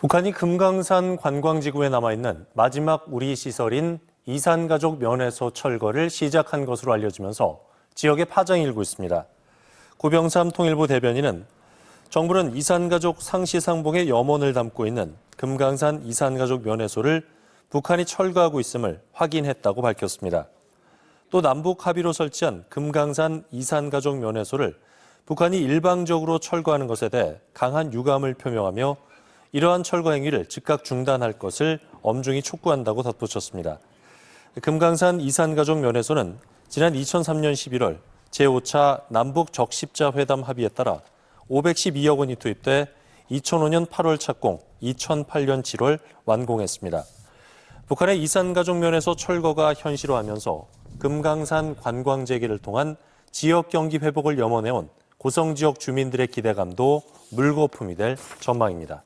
북한이 금강산 관광지구에 남아있는 마지막 우리 시설인 이산가족 면회소 철거를 시작한 것으로 알려지면서 지역에 파장이 일고 있습니다. 고병삼 통일부 대변인은 정부는 이산가족 상시상봉의 염원을 담고 있는 금강산 이산가족 면회소를 북한이 철거하고 있음을 확인했다고 밝혔습니다. 또 남북 합의로 설치한 금강산 이산가족 면회소를 북한이 일방적으로 철거하는 것에 대해 강한 유감을 표명하며 이러한 철거 행위를 즉각 중단할 것을 엄중히 촉구한다고 덧붙였습니다. 금강산 이산가족 면회소는 지난 2003년 11월 제5차 남북 적십자 회담 합의에 따라 512억 원이 투입돼 2005년 8월 착공, 2008년 7월 완공했습니다. 북한의 이산가족 면에서 철거가 현실화하면서 금강산 관광 재개를 통한 지역 경기 회복을 염원해온 고성 지역 주민들의 기대감도 물거품이 될 전망입니다.